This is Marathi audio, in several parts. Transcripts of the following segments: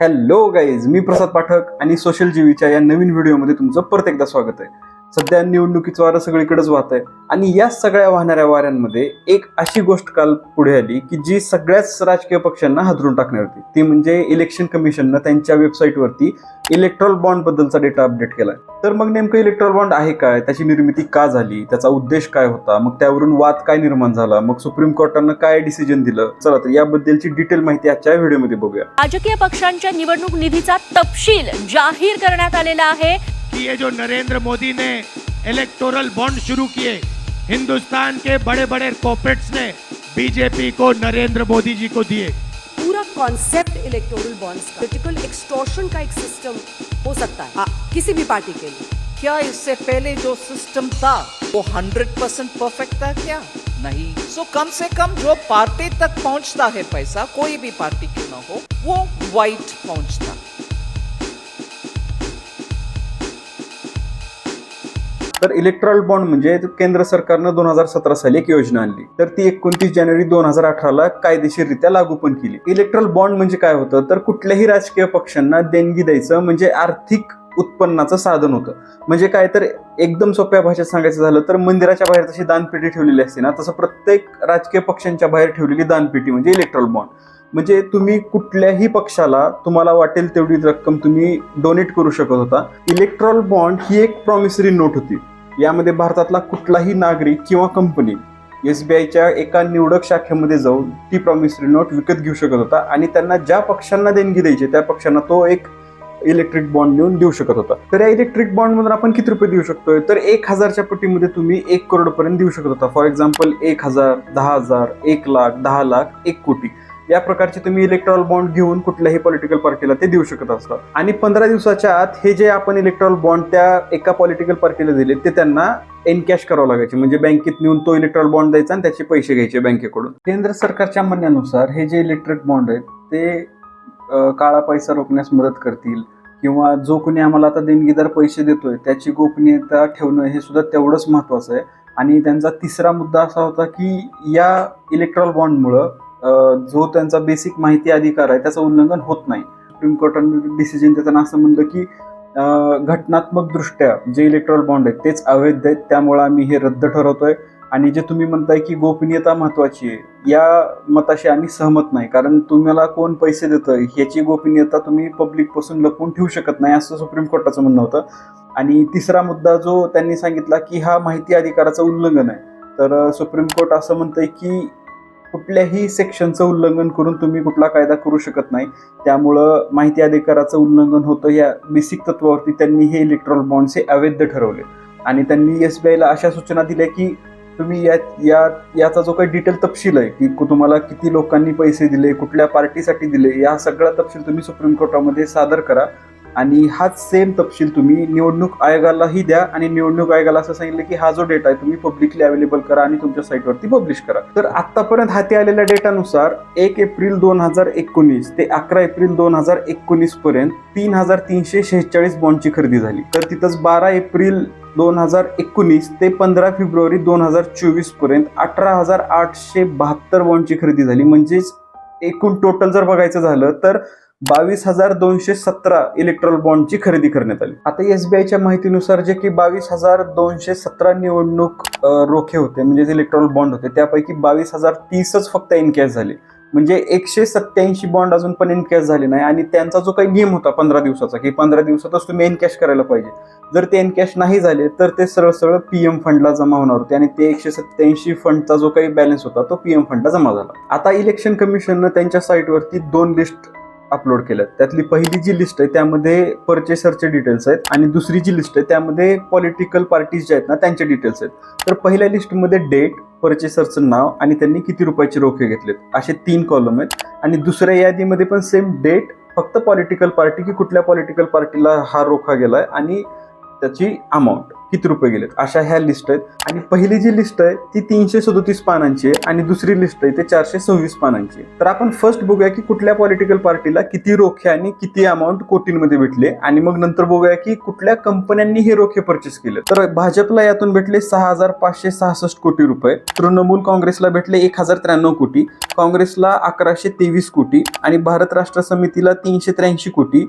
हॅलो गाईज मी प्रसाद पाठक आणि सोशल जीवीच्या या नवीन व्हिडिओमध्ये तुमचं परत एकदा स्वागत आहे. सध्या निवडणुकीचं वारं सगळीकडेच वाहत आहे. आणि या सगळ्या वाहणाऱ्या वाऱ्यांमध्ये एक अशी गोष्ट काल पुढे आली की जी सगळ्याच राजकीय पक्षांना हादरून टाकणार होती. ती म्हणजे इलेक्शन कमिशननं त्यांच्या वेबसाईटवरती इलेक्ट्रॉल बॉन्ड बद्दलचा डेटा अपडेट केला तर मग नेमकं इलेक्ट्रॉल बॉन्ड आहे काय? त्याची निर्मिती का झाली? त्याचा उद्देश काय होता? मग त्यावरून वाद काय निर्माण झाला? मग सुप्रीम कोर्टानं काय डिसिजन दिलं? चला तर याबद्दलची डिटेल माहिती आजच्या व्हिडिओमध्ये बघूया. राजकीय पक्षांच्या निवडणूक निधीचा तपशील जाहीर करण्यात आलेला आहे. कि ये जो नरेंद्र मोदी ने इलेक्टोरल बॉन्ड शुरू किए। हिंदुस्तान के बड़े बड़े कॉर्पोरेट्स ने बीजेपी को नरेंद्र मोदी जी को दिए। पूरा कॉन्सेप्ट इलेक्टोरल बॉन्ड्स का पोलिटिकल एक्सटॉर्शन का एक सिस्टम हो सकता है। आ, किसी भी पार्टी के लिए। क्या इससे पहले जो सिस्टम था वो हंड्रेड परसेंट परफेक्ट था क्या? नहीं। सो so, कम से कम जो पार्टी तक पहुँचता है पैसा कोई भी पार्टी क्यों ना हो वो वाइट पहुँचता। तर इलेक्ट्रॉल बॉन्ड म्हणजे केंद्र सरकारनं दोन हजार सतरा साली एक योजना आणली. तर ती एकोणतीस जानेवारी दोन हजार अठराला कायदेशीररित्या लागू पण केली. इलेक्ट्रॉल बॉन्ड म्हणजे काय होतं? तर कुठल्याही राजकीय पक्षांना देणगी द्यायचं म्हणजे आर्थिक उत्पन्नाचं साधन होतं. म्हणजे काय? तर एकदम सोप्या भाषेत सांगायचं झालं तर मंदिराच्या बाहेर जशी दानपेटी ठेवलेली असते ना तसं प्रत्येक राजकीय पक्षांच्या बाहेर ठेवलेली दानपेटी म्हणजे इलेक्ट्रॉल बॉन्ड म्हणजे तुम्ही कुठल्याही पक्षाला तुम्हाला वाटेल तेवढी रक्कम तुम्ही डोनेट करू शकत होता. इलेक्ट्रॉल बॉन्ड ही एक प्रॉमिसरी नोट होती. यामध्ये भारतातला कुठलाही नागरिक किंवा कंपनी एस बी आयच्या एका निवडक शाखेमध्ये जाऊन ती प्रॉमिसरी नोट विकत घेऊ शकत होता आणि त्यांना ज्या पक्षांना देणगी द्यायची त्या पक्षांना तो एक इलेक्ट्रिक बॉन्ड देऊन देऊ शकत होता. तर या इलेक्ट्रिक बॉन्डमधून आपण किती रुपये देऊ शकतोय? तर एक हजारच्या पट्टीमध्ये तुम्ही एक करोडपर्यंत देऊ शकत होता. फॉर एक्झाम्पल एक हजार दहा हजार एक लाख दहा लाख एक कोटी. या प्रकारचे तुम्ही इलेक्ट्रॉल बॉन्ड घेऊन कुठल्याही पॉलिटिकल पार्टीला ते देऊ शकत असतात. आणि पंधरा दिवसाच्या आत हे जे आपण इलेक्ट्रॉल बॉन्ड त्या एका पॉलिटिकल पार्टीला दिले ते त्यांना एनकॅश करावं लागायचे. म्हणजे बँकेत नेऊन तो इलेक्ट्रॉल बॉन्ड द्यायचा आणि त्याचे पैसे घ्यायचे बँकेकडून. केंद्र सरकारच्या म्हणण्यानुसार हे जे इलेक्ट्रिक बॉन्ड आहेत ते काळा पैसा रोखण्यास मदत करतील किंवा जो कोणी आम्हाला आता देणगीदार पैसे देतोय त्याची गोपनीयता ठेवणं हे सुद्धा तेवढंच महत्वाचं आहे. आणि त्यांचा तिसरा मुद्दा असा होता की या इलेक्ट्रॉल बॉन्डमुळं जो त्यांचा बेसिक माहिती अधिकार आहे त्याचं उल्लंघन होत नाही. सुप्रीम कोर्टाने डिसिजन देताना असं म्हणलं की घटनात्मकदृष्ट्या घटनात्मक दृष्ट्या जे इलेक्ट्रॉल बॉन्ड आहेत तेच अवैध आहेत. त्यामुळं आम्ही हे रद्द ठरवतोय. आणि जे तुम्ही म्हणताय की गोपनीयता महत्वाची आहे या मताशी आम्ही सहमत नाही. कारण तुम्हाला कोण पैसे देतं ह्याची गोपनीयता तुम्ही पब्लिकपासून लपवून ठेवू शकत नाही असं सुप्रीम कोर्टाचं म्हणणं होतं. आणि तिसरा मुद्दा जो त्यांनी सांगितला की हा माहिती अधिकाराचं उल्लंघन आहे. तर सुप्रीम कोर्ट असं म्हणतंय की कुठल्याही सेक्शनचं उल्लंघन करून तुम्ही कुठला कायदा करू शकत नाही. त्यामुळं माहिती अधिकाराचं उल्लंघन होतं. या बेसिक तत्वावरती त्यांनी हे इलेक्ट्रॉल बॉन्ड्स हे अवैध ठरवले. आणि त्यांनी एस बी आयला अशा सूचना दिल्या की तुम्ही या या याचा जो काही डिटेल तपशील आहे की तुम्हाला किती लोकांनी पैसे दिले कुठल्या पार्टीसाठी दिले या सगळा तपशील तुम्ही सुप्रीम कोर्टामध्ये सादर करा. आणि हाच सेम तपशील तुम्ही निवडणूक आयोगालाही द्या आणि निवडणूक आयोगाला असं सांगितलं की हा जो डेटा आहे तुम्ही पब्लिकली अवेलेबल करा आणि तुमच्या साईटवरती पब्लिश करा. तर आतापर्यंत हाती आलेल्या डेटानुसार एक एप्रिल दोन हजार एकोणीस ते अकरा एप्रिल दोन हजार एकोणीस पर्यंत तीन हजार तीनशे शेहेचाळीस बॉन्डची खरेदी झाली. तर तिथंच बारा एप्रिल दोन हजार एकोणीस ते पंधरा फेब्रुवारी दोन हजार चोवीसपर्यंत अठरा हजार आठशे बहात्तर बॉन्डची खरेदी झाली. म्हणजेच एकूण टोटल जर बघायचं झालं तर बावीस हजार दोनशे सतरा इलेक्ट्रॉल बॉन्डची खरेदी करण्यात आली. आता एसबीआयच्या माहितीनुसार जे की बावीस हजार दोनशे सतरा निवडणूक रोखे होते म्हणजे इलेक्ट्रॉल बॉन्ड होते त्यापैकी बावीस हजार तीसच फक्त इनकॅश झाले. म्हणजे एकशे सत्याऐंशी बॉन्ड अजून पण इनकॅश झाले नाही आणि त्यांचा जो काही नियम होता पंधरा दिवसाचा की पंधरा दिवसातच तुम्ही एनकॅश करायला पाहिजे. जर ते इनकॅश नाही झाले तर ते सरळ सरळ पीएम फंडला जमा होणार होते आणि ते एकशे सत्याऐंशी फंडचा जो काही बॅलन्स होता तो पी एम फंडला जमा झाला. आता इलेक्शन कमिशननं त्यांच्या साईटवरती दोन लिस्ट अपलोड केलं. त्यातली पहिली जी लिस्ट आहे त्यामध्ये परचेसरचे डिटेल्स आहेत आणि दुसरी जी लिस्ट आहे त्यामध्ये पॉलिटिकल पार्टीज जे आहेत ना त्यांचे डिटेल्स आहेत. तर पहिल्या लिस्टमध्ये डेट परचेसरचं नाव आणि त्यांनी किती रुपयाचे रोखे घेतलेत असे तीन कॉलम आहेत. आणि दुसऱ्या यादीमध्ये पण सेम डेट फक्त पॉलिटिकल पार्टी की कुठल्या पॉलिटिकल पार्टीला हा रोखा गेलाय आणि त्याची अमाऊंट किती रुपये गेलेत? अशा ह्या लिस्ट आहेत. आणि पहिली जी लिस्ट आहे ती तीनशे सदोतीस पानांची आहे आणि दुसरी लिस्ट आहे ते चारशे सव्वीस पानांची आहे. तर आपण फर्स्ट बघूया की कुठल्या पॉलिटिकल पार्टीला किती रोखे आणि किती अमाऊंट कोटींमध्ये भेटले. आणि मग नंतर बघूया की कुठल्या कंपन्यांनी हे रोखे परचेस केले तर भाजपला यातून भेटले सहा हजार पाचशे सहासष्ट कोटी रुपये. तृणमूल काँग्रेसला भेटले एक हजार त्र्याण्णव कोटी. काँग्रेसला अकराशे तेवीस कोटी. आणि भारत राष्ट्र समितीला तीनशे त्र्याऐंशी कोटी.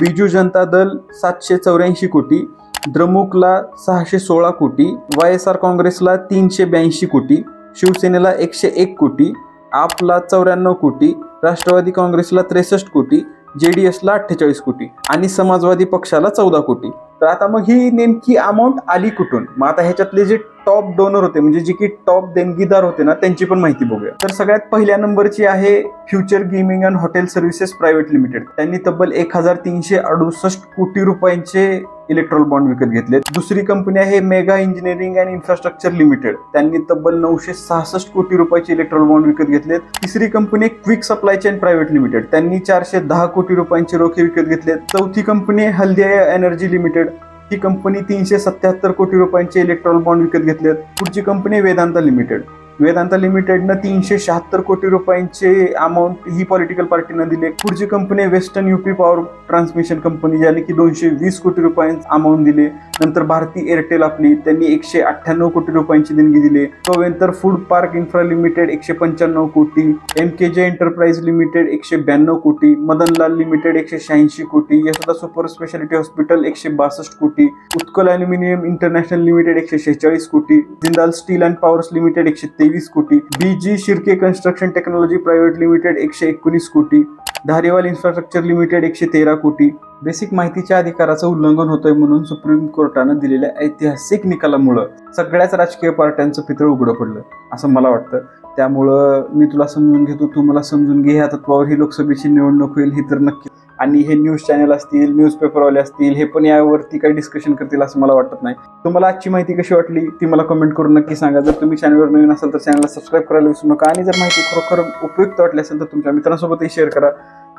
बिजू जनता दल सातशे चौऱ्याऐंशी कोटी. द्रमुकला सहाशे सोळा कोटी वाय एस आर काँग्रेसला तीनशे ब्याऐंशी कोटी शिवसेनेला एकशे एक कोटी आपला चौऱ्याण्णव कोटी राष्ट्रवादी काँग्रेसला त्रेसष्ट कोटी जे डी एसला अठ्ठेचाळीस कोटी आणि समाजवादी पक्षाला चौदा कोटी. तर आता मग ही नेमकी अमाऊंट आली कुठून? मग आता ह्याच्यातले जे टॉप डोनर होते म्हणजे जे की टॉप देणगीदार होते ना त्यांची पण माहिती बघूया. तर सगळ्यात पहिल्या नंबरची आहे future gaming and hotel services private limited. त्यांनी तब्बल एक हजार तीनशे अडुसष्ट कोटी रुपयांचे इलेक्ट्रॉल बॉन्ड विकत घेतले. दुसरी कंपनी आहे mega engineering and infrastructure limited त्यांनी तब्बल नऊशे सहासष्ट कोटी रुपयाचे इलेक्ट्रॉल बॉन्ड विकत घेतले तिसरी company quick supply chain private limited त्यांनी चारशे दहा कोटी रुपयांचे रोखे विकत घेतले चौथी कंपनी हल्दिया एनर्जी लिमिटेड ही कंपनी तीनशे सत्याहत्तर कोटी रुपयांचे इलेक्ट्रॉल बॉन्ड विकत घेतलेत. पुढची कंपनी वेदांता लिमिटेड वेदांता लिमिटेडनं तीनशे शहात्तर कोटी रुपयांचे अमाऊंट ही पॉलिटिकल पार्टीनं दिले. पुढची company western UP power transmission company ज्याने की दोनशे वीस कोटी रुपयांचे अमाऊंट दिले. नंतर भारती एअरटेल आपली त्यांनी एकशे अठ्ठ्याण्णव कोटी रुपयांची देणगी दिली. त्यानंतर फूड पार्क इन्फ्रा लिमिटेड एकशे पंच्याण्णव कोटी. एम के जे एंटरप्राइज लिमिटेड एकशे ब्याण्णव कोटी. मदनलाल लिमिटेड एकशे शहाऐंशी कोटी. यशोदा सुपर स्पेशालिटी हॉस्पिटल एकशे बासष्ट कोटी. उत्कल अॅल्युमिनियम इंटरनॅशनल लिमिटेड एकशे शेहेचाळीस कोटी. Jindal steel and powers limited एकशे तेवीस कोटी. BG Shirke construction technology private limited एकशे एकोणीस कोटी. धारेवाल इन्फ्रास्ट्रक्चर लिमिटेड एकशे तेरा कोटी. बेसिक माहितीच्या अधिकाराचं उल्लंघन होतंय म्हणून सुप्रीम कोर्टानं दिलेल्या ऐतिहासिक निकालामुळं सगळ्याच राजकीय पार्ट्यांचं पितळ उघडं पडलं असं मला वाटतं. त्यामुळं मी तुला समजून घेतो तू मला समजून घे ह्या तत्वावर ही लोकसभेची निवडणूक होईल ही तर नक्की आणि हे न्यूज चॅनल असतील न्यूजपेपरवाले असतील हे पण यावरती काही डिस्कशन करतील असं मला वाटत नाही. तुम्हाला आजची माहिती कशी वाटली ती मला कमेंट करून नक्की सांगा. जर तुम्ही चॅनलवर नवीन असाल तर चॅनलला सबस्क्राईब करायला विसरू नका. आणि जर माहिती खरोखर उपयुक्त वाटली असेल तर तुमच्या मित्रांसोबतही शेअर करा.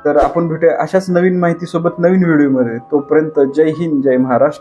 तर आपण भेटूया अशाच नवीन माहितीसोबत नवीन व्हिडिओमध्ये तोपर्यंत जय हिंद जय महाराष्ट्र.